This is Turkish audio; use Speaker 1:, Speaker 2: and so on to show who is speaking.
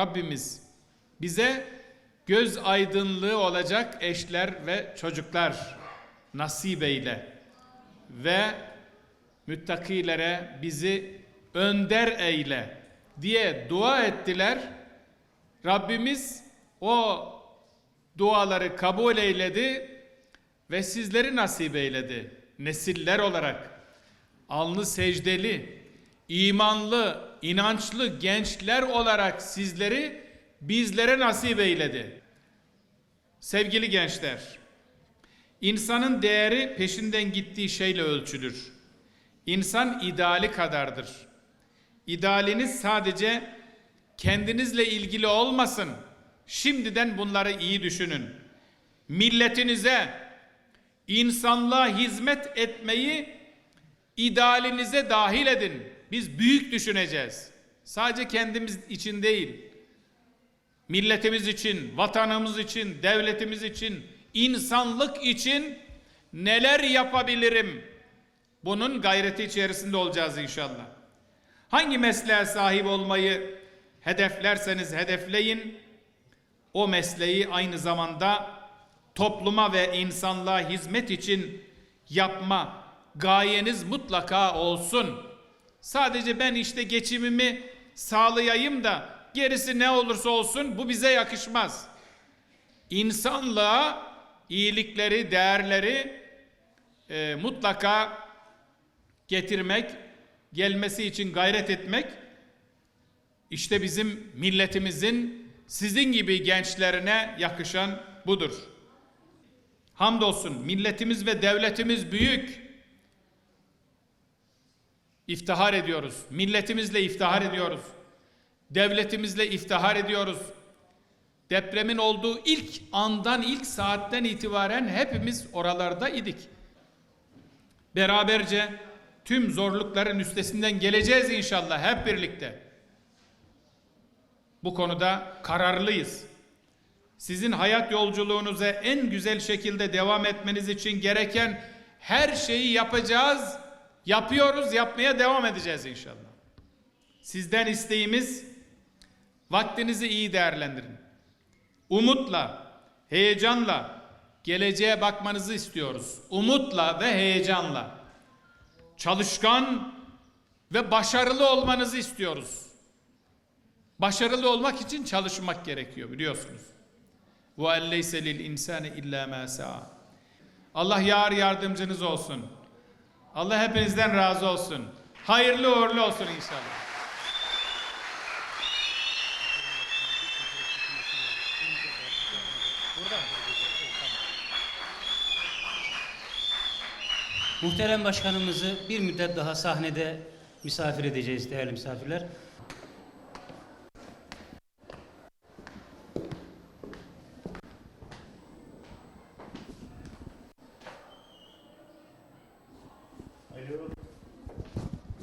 Speaker 1: Rabbimiz bize göz aydınlığı olacak eşler ve çocuklar nasip eyle ve müttakilere bizi önder eyle diye dua ettiler. Rabbimiz o duaları kabul eyledi ve sizleri nasip eyledi. Nesiller olarak alnı secdeli, imanlı, inançlı gençler olarak sizleri bizlere nasip eyledi. Sevgili gençler, insanın değeri peşinden gittiği şeyle ölçülür. İnsan ideali kadardır. İdealiniz sadece kendinizle ilgili olmasın. Şimdiden bunları iyi düşünün. Milletinize, insanlığa hizmet etmeyi idealinize dahil edin. Biz büyük düşüneceğiz. Sadece kendimiz için değil. Milletimiz için, vatanımız için, devletimiz için, insanlık için neler yapabilirim? Bunun gayreti içerisinde olacağız inşallah. Hangi mesleğe sahip olmayı hedeflerseniz hedefleyin. O mesleği aynı zamanda topluma ve insanlığa hizmet için yapma gayeniz mutlaka olsun. Sadece ben işte geçimimi sağlayayım da gerisi ne olursa olsun bu bize yakışmaz. İnsanlığa iyilikleri, değerleri e, mutlaka getirmek, gelmesi için gayret etmek işte bizim milletimizin sizin gibi gençlerine yakışan budur. Hamdolsun milletimiz ve devletimiz büyük. İftihar ediyoruz. Milletimizle iftihar ediyoruz. Devletimizle iftihar ediyoruz. Depremin olduğu ilk andan, ilk saatten itibaren hepimiz oralarda idik. Beraberce tüm zorlukların üstesinden geleceğiz inşallah hep birlikte. Bu konuda kararlıyız. Sizin hayat yolculuğunuza en güzel şekilde devam etmeniz için gereken her şeyi yapacağız. Yapıyoruz, yapmaya devam edeceğiz inşallah. Sizden isteğimiz vaktinizi iyi değerlendirin. Umutla, heyecanla geleceğe bakmanızı istiyoruz. Umutla ve heyecanla. Çalışkan ve başarılı olmanızı istiyoruz. Başarılı olmak için çalışmak gerekiyor biliyorsunuz. Ve elleyse lil insani illa ma. Allah yar yardımcınız olsun. Allah hepinizden razı olsun. Hayırlı uğurlu olsun inşallah.
Speaker 2: Muhterem Başkanımızı bir müddet daha sahnede misafir edeceğiz değerli misafirler.